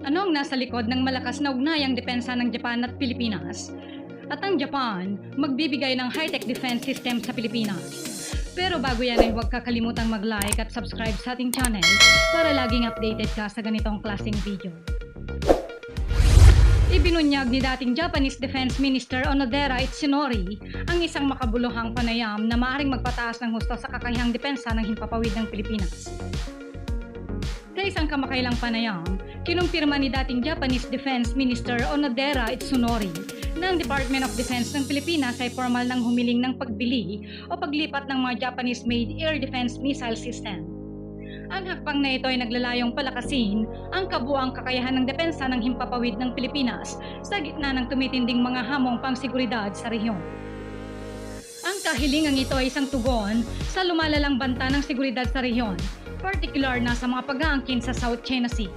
Ano ang nasa likod ng malakas na ugnayang depensa ng Japan at Pilipinas? At ang Japan, magbibigay ng high-tech defense system sa Pilipinas. Pero bago yan ay huwag kakalimutang mag-like at subscribe sa ating channel para laging updated ka sa ganitong klaseng video. Ibinunyag ni dating Japanese Defense Minister Onodera Itsunori ang isang makabuluhang panayam na maaaring magpataas ng husto sa kakayahang depensa ng himpapawid ng Pilipinas. Sa isang kamakailang panayam, kinumpirma ni dating Japanese Defense Minister Onodera Itsunori na ang Department of Defense ng Pilipinas ay formal nang humiling ng pagbili o paglipat ng mga Japanese-made air defense missile system. Ang hakbang na ito ay naglalayong palakasin ang kabuang kakayahan ng depensa ng himpapawid ng Pilipinas sa gitna ng tumitinding mga hamong pangseguridad sa rehiyon. Ang kahilingang ito ay isang tugon sa lumalalang banta ng seguridad sa rehiyon, particular na sa mga pag-aangkin sa South China Sea.